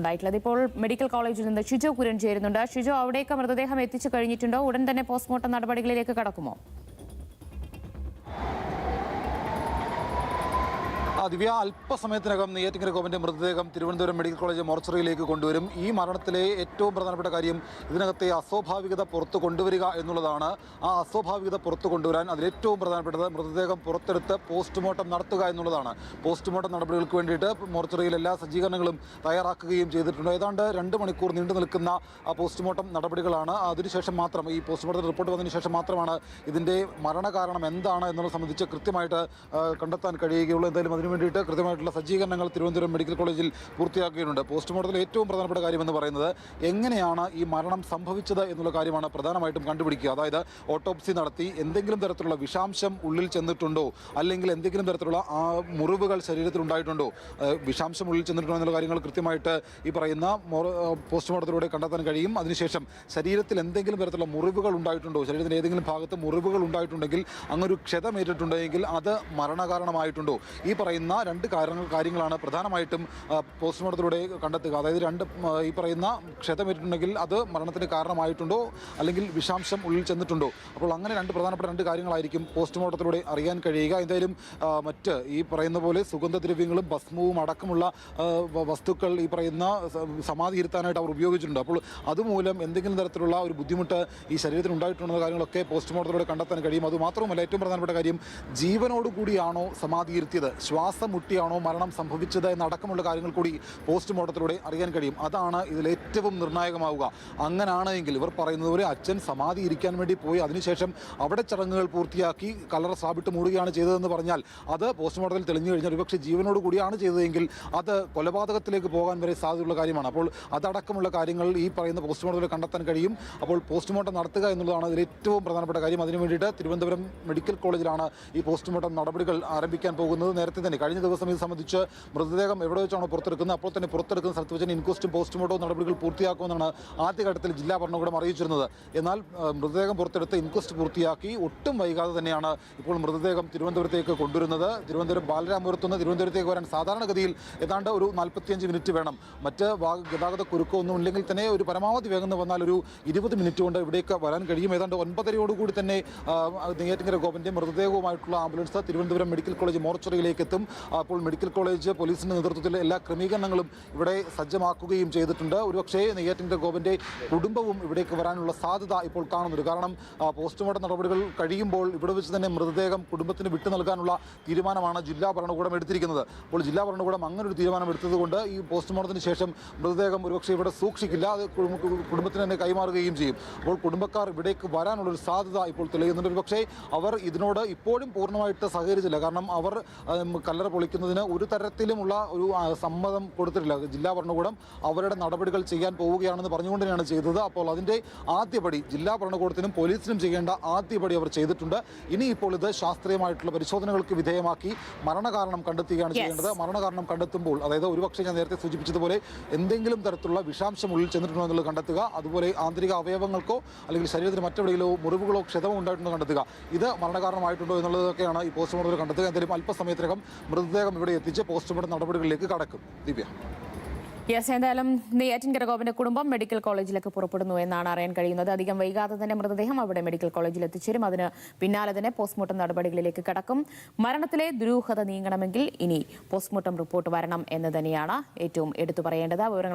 ഉണ്ടായിട്ടുള്ളത് ഇപ്പോൾ മെഡിക്കൽ കോളേജിൽ നിന്ന് ഷിജോ കുരൻ ചേരുന്നുണ്ട്. ഷിജോ അവിടേക്ക് മൃതദേഹം എത്തിച്ചു കഴിഞ്ഞിട്ടുണ്ടോ? ഉടൻ തന്നെ പോസ്റ്റ്മോർട്ടം നടപടികളിലേക്ക് കടക്കുമോ? ദിവ്യ അല്പസമയത്തിനകം നെയ്യാറ്റിങ്കര ഗവൺമെന്റ് മൃതദേഹം തിരുവനന്തപുരം മെഡിക്കൽ കോളേജ് മോർച്ചറിയിലേക്ക് കൊണ്ടുവരും. ഈ മരണത്തിലെ ഏറ്റവും പ്രധാനപ്പെട്ട കാര്യം ഇതിനകത്തെ അസ്വാഭാവികത പുറത്തു കൊണ്ടുവരിക എന്നുള്ളതാണ്. ആ അസ്വാഭാവികത പുറത്തു കൊണ്ടുവരാൻ അതിലേറ്റവും പ്രധാനപ്പെട്ടത് മൃതദേഹം പുറത്തെടുത്ത് പോസ്റ്റ്മോർട്ടം നടത്തുക എന്നുള്ളതാണ്. പോസ്റ്റ്മോർട്ടം നടപടികൾക്ക് വേണ്ടിയിട്ട് മോർച്ചറിയിൽ എല്ലാ സജ്ജീകരണങ്ങളും തയ്യാറാക്കുകയും ചെയ്തിട്ടുണ്ട്. ഏതാണ്ട് രണ്ട് മണിക്കൂർ നീണ്ടു നിൽക്കുന്ന ആ പോസ്റ്റ്മോർട്ടം നടപടികളാണ്. അതിനുശേഷം മാത്രം ഈ പോസ്റ്റ്മോർട്ടം റിപ്പോർട്ട് വന്നതിന് ശേഷം മാത്രമാണ് ഇതിന്റെ മരണകാരണം എന്താണ് എന്നുള്ളത് സംബന്ധിച്ച് കൃത്യമായിട്ട് കണ്ടെത്താൻ കഴിയുകയുള്ളൂ. എന്തായാലും അതിനു വേണ്ടിയിട്ട് കൃത്യമായിട്ടുള്ള സജ്ജീകരണങ്ങൾ തിരുവനന്തപുരം മെഡിക്കൽ കോളേജിൽ പൂർത്തിയാക്കിയിട്ടുണ്ട്. പോസ്റ്റ്മോർട്ടത്തിൽ ഏറ്റവും പ്രധാനപ്പെട്ട കാര്യമെന്ന് പറയുന്നത് എങ്ങനെയാണ് ഈ മരണം സംഭവിച്ചത് എന്നുള്ള കാര്യമാണ് പ്രധാനമായിട്ടും കണ്ടുപിടിക്കുക. അതായത് ഓട്ടോപ്സി നടത്തി എന്തെങ്കിലും തരത്തിലുള്ള വിഷാംശം ഉള്ളിൽ ചെന്നിട്ടുണ്ടോ? അല്ലെങ്കിൽ എന്തെങ്കിലും തരത്തിലുള്ള ആ മുറിവുകൾ ശരീരത്തിൽ ഉണ്ടായിട്ടുണ്ടോ? വിഷാംശം ഉള്ളിൽ ചെന്നിട്ടുണ്ടോ എന്നുള്ള കാര്യങ്ങൾ കൃത്യമായിട്ട് ഈ പറയുന്ന പോസ്റ്റ്മോർട്ടത്തിലൂടെ കണ്ടെത്താൻ കഴിയും. അതിനുശേഷം ശരീരത്തിൽ എന്തെങ്കിലും തരത്തിലുള്ള മുറിവുകൾ ഉണ്ടായിട്ടുണ്ടോ? ശരീരത്തിന്റെ ഏതെങ്കിലും ഭാഗത്ത് മുറിവുകൾ ഉണ്ടായിട്ടുണ്ടെങ്കിൽ അങ്ങൊരു ക്ഷതമേറ്റിട്ടുണ്ടെങ്കിൽ അത് മരണകാരണമായിട്ടുണ്ടോ? ഈ പറയുന്ന രണ്ട് കാരണങ്ങൾ കാര്യങ്ങളാണ് പ്രധാനമായിട്ടും പോസ്റ്റ്മോർട്ടത്തിലൂടെ കണ്ടെത്തുക. അതായത് രണ്ട് ഈ പറയുന്ന ക്ഷതമേറ്റിട്ടുണ്ടെങ്കിൽ അത് മരണത്തിന് കാരണമായിട്ടുണ്ടോ അല്ലെങ്കിൽ വിഷാംശം ഉള്ളിൽ ചെന്നിട്ടുണ്ടോ? അപ്പോൾ അങ്ങനെ രണ്ട് പ്രധാനപ്പെട്ട രണ്ട് കാര്യങ്ങളായിരിക്കും പോസ്റ്റ്മോർട്ടത്തിലൂടെ അറിയാൻ കഴിയുക. എന്തായാലും മറ്റ് ഈ പറയുന്ന പോലെ സുഗന്ധദ്രവ്യങ്ങളും ഭസ്മവും അടക്കമുള്ള വസ്തുക്കൾ ഈ പറയുന്ന സമാധി ഇരുത്താനായിട്ട് അവർ ഉപയോഗിച്ചിട്ടുണ്ട്. അപ്പോൾ അതുമൂലം എന്തെങ്കിലും തരത്തിലുള്ള ഒരു ബുദ്ധിമുട്ട് ഈ ശരീരത്തിന് ഉണ്ടായിട്ടുണ്ടെന്ന കാര്യങ്ങളൊക്കെ പോസ്റ്റ്മോർട്ടത്തിലൂടെ കണ്ടെത്താൻ കഴിയും. അതുമാത്രമല്ല ഏറ്റവും പ്രധാനപ്പെട്ട കാര്യം ജീവനോടുകൂടിയാണോ സമാധി ഇരുത്തിയത്? മുട്ടിയാണോ മരണം സംഭവിച്ചത് എന്നടക്കമുള്ള കാര്യങ്ങൾ കൂടി പോസ്റ്റ്മോർട്ടത്തിലൂടെ അറിയാൻ കഴിയും. അതാണ് ഇതിൽ ഏറ്റവും നിർണായകമാവുക. അങ്ങനാണെങ്കിൽ ഇവർ പറയുന്നത് പോലെ അച്ഛൻ സമാധി ഇരിക്കാൻ വേണ്ടി പോയി അതിനുശേഷം അവിടെ ചടങ്ങുകൾ പൂർത്തിയാക്കി കലറ സാബിട്ട് മൂടുകയാണ് ചെയ്തതെന്ന് പറഞ്ഞാൽ അത് പോസ്റ്റ്മോർട്ടത്തിൽ തെളിഞ്ഞു കഴിഞ്ഞാൽ ഒരുപക്ഷെ ജീവനോട് കൂടിയാണ് ചെയ്തതെങ്കിൽ അത് കൊലപാതകത്തിലേക്ക് പോകാൻ വരെ സാധ്യതയുള്ള കാര്യമാണ്. അപ്പോൾ അതടക്കമുള്ള കാര്യങ്ങൾ ഈ പറയുന്ന പോസ്റ്റ്മോർട്ടത്തിൽ കണ്ടെത്താൻ കഴിയും. അപ്പോൾ പോസ്റ്റ്മോർട്ടം നടത്തുക എന്നുള്ളതാണ് അതിൽ ഏറ്റവും പ്രധാനപ്പെട്ട കാര്യം. അതിനു വേണ്ടിയിട്ട് തിരുവനന്തപുരം മെഡിക്കൽ കോളേജിലാണ് ഈ പോസ്റ്റ്മോർട്ടം നടപടികൾ ആരംഭിക്കാൻ പോകുന്നത്. നേരത്തെ തന്നെ കഴിഞ്ഞ ദിവസം ഇത് സംബന്ധിച്ച് മൃതദേഹം എവിടെ വെച്ചാണോ പുറത്തെടുക്കുന്നത് അപ്പോൾ തന്നെ പുറത്തെടുക്കുന്ന സ്ഥലത്ത് വെച്ച് ഇൻക്വസ്റ്റും പോസ്റ്റ്മോർട്ടവും നടപടികൾ പൂർത്തിയാക്കുമെന്നാണ് ആദ്യഘട്ടത്തിൽ ജില്ലാ ഭരണകൂടം അറിയിച്ചിരുന്നത്. എന്നാൽ മൃതദേഹം പുറത്തെടുത്ത് ഇൻക്വസ്റ്റ് പൂർത്തിയാക്കി ഒട്ടും വൈകാതെ തന്നെയാണ് ഇപ്പോൾ മൃതദേഹം തിരുവനന്തപുരത്തേക്ക് കൊണ്ടുവരുന്നത്. തിരുവനന്തപുരം ബാലരാമപുരത്ത് നിന്ന് തിരുവനന്തപുരത്തേക്ക് വരാൻ സാധാരണഗതിയിൽ ഏതാണ്ട് ഒരു നാൽപ്പത്തിയഞ്ച് മിനിറ്റ് വേണം. മറ്റ് ഗതാഗത കുരുക്കമൊന്നും ഇല്ലെങ്കിൽ തന്നെ ഒരു പരമാവധി വേഗം വന്നാൽ ഒരു ഇരുപത് മിനിറ്റ് കൊണ്ട് ഇവിടേക്ക് വരാൻ കഴിയും. ഏതാണ്ട് ഒൻപതരയോടുകൂടി തന്നെ നെയ്യാറ്റിങ്കര ഗോപന്റെ മൃതദേഹവുമായിട്ടുള്ള ആംബുലൻസ് തിരുവനന്തപുരം മെഡിക്കൽ കോളേജ് മോർച്ചറിയിലേക്ക് എത്തും. അപ്പോൾ മെഡിക്കൽ കോളേജ് പോലീസിന്റെ നേതൃത്വത്തിൽ എല്ലാ ക്രമീകരണങ്ങളും ഇവിടെ സജ്ജമാക്കുകയും ചെയ്തിട്ടുണ്ട്. ഒരുപക്ഷേ നെയ്യാറ്റിന്റെ ഗോപന്റെ കുടുംബവും ഇവിടേക്ക് വരാനുള്ള സാധ്യത ഇപ്പോൾ കാണുന്നുണ്ട്. കാരണം പോസ്റ്റ്മോർട്ടം നടപടികൾ കഴിയുമ്പോൾ ഇവിടെ വെച്ച് തന്നെ മൃതദേഹം കുടുംബത്തിന് വിട്ടു നൽകാനുള്ള തീരുമാനമാണ് ജില്ലാ ഭരണകൂടം എടുത്തിരിക്കുന്നത്. അപ്പോൾ ജില്ലാ ഭരണകൂടം അങ്ങനെ ഒരു തീരുമാനം എടുത്തതുകൊണ്ട് ഈ പോസ്റ്റ്മോർട്ടത്തിന് ശേഷം മൃതദേഹം ഒരുപക്ഷെ ഇവിടെ സൂക്ഷിക്കില്ല. അത് കുടുംബത്തിന് തന്നെ കൈമാറുകയും ചെയ്യും. അപ്പോൾ കുടുംബക്കാർ ഇവിടേക്ക് വരാനുള്ളൊരു സാധ്യത ഇപ്പോൾ തെളിയുന്നുണ്ട്. ഒരുപക്ഷെ അവർ ഇതിനോട് ഇപ്പോഴും പൂർണമായിട്ട് സഹകരിച്ചില്ല. കാരണം അവർ കല്ലറ പൊളിക്കുന്നതിന് ഒരു തരത്തിലുമുള്ള ഒരു സമ്മതം കൊടുത്തിട്ടില്ല. ജില്ലാ ഭരണകൂടം അവരുടെ നടപടികൾ ചെയ്യാൻ പോവുകയാണെന്ന് പറഞ്ഞുകൊണ്ട് തന്നെയാണ് ചെയ്തത്. അപ്പോൾ അതിന്റെ ആദ്യപടി ജില്ലാ ഭരണകൂടത്തിനും പോലീസിനും ചെയ്യേണ്ട ആദ്യപടി അവർ ചെയ്തിട്ടുണ്ട്. ഇനി ഇപ്പോൾ ഇത് ശാസ്ത്രീയമായിട്ടുള്ള പരിശോധനകൾക്ക് വിധേയമാക്കി മരണകാരണം കണ്ടെത്തുകയാണ്. ചെയ്യേണ്ടത്. മരണകാരണം കണ്ടെത്തുമ്പോൾ അതായത് ഒരുപക്ഷെ ഞാൻ നേരത്തെ സൂചിപ്പിച്ചതുപോലെ എന്തെങ്കിലും തരത്തിലുള്ള വിഷാംശം ഉള്ളിൽ ചെന്നിട്ടുണ്ടോ എന്നുള്ളത് കണ്ടെത്തുക. അതുപോലെ ആന്തരിക അവയവങ്ങൾക്കോ അല്ലെങ്കിൽ ശരീരത്തിന് മറ്റെവിടെയോ മുറിവുകളോ ക്ഷതമോ ഉണ്ടായിട്ടുണ്ടോ കണ്ടെത്തുക. ഇത് മരണകാരണമായിട്ടുണ്ടോ എന്നുള്ളതൊക്കെയാണ് ഈ പോസ്റ്റ്മോർട്ടത്തിൽ കണ്ടെത്തുക. എന്തായാലും അല്പസമയത്തിനകം മൃതദേഹം ഇവിടെ എത്തിച്ച് പോസ്റ്റ്മോർട്ടം നടപടികളിലേക്ക് കടക്കും. ദിവ്യ. യെസ് എന്തായാലും നെയ്യാറ്റിൻകര ഗോപന്റെ കുടുംബം മെഡിക്കൽ കോളേജിലേക്ക് പുറപ്പെടുന്നു എന്നാണ് അറിയാൻ കഴിയുന്നത്. അധികം വൈകാതെ തന്നെ മൃതദേഹം അവിടെ മെഡിക്കൽ കോളേജിൽ എത്തിച്ചേരും. അതിന് പിന്നാലെ തന്നെ പോസ്റ്റ്മോർട്ടം നടപടികളിലേക്ക് കടക്കും. മരണത്തിലെ ദുരൂഹത നീങ്ങണമെങ്കിൽ ഇനി പോസ്റ്റ്മോർട്ടം റിപ്പോർട്ട് വരണം എന്ന് തന്നെയാണ് ഏറ്റവും എടുത്തു പറയേണ്ടത്.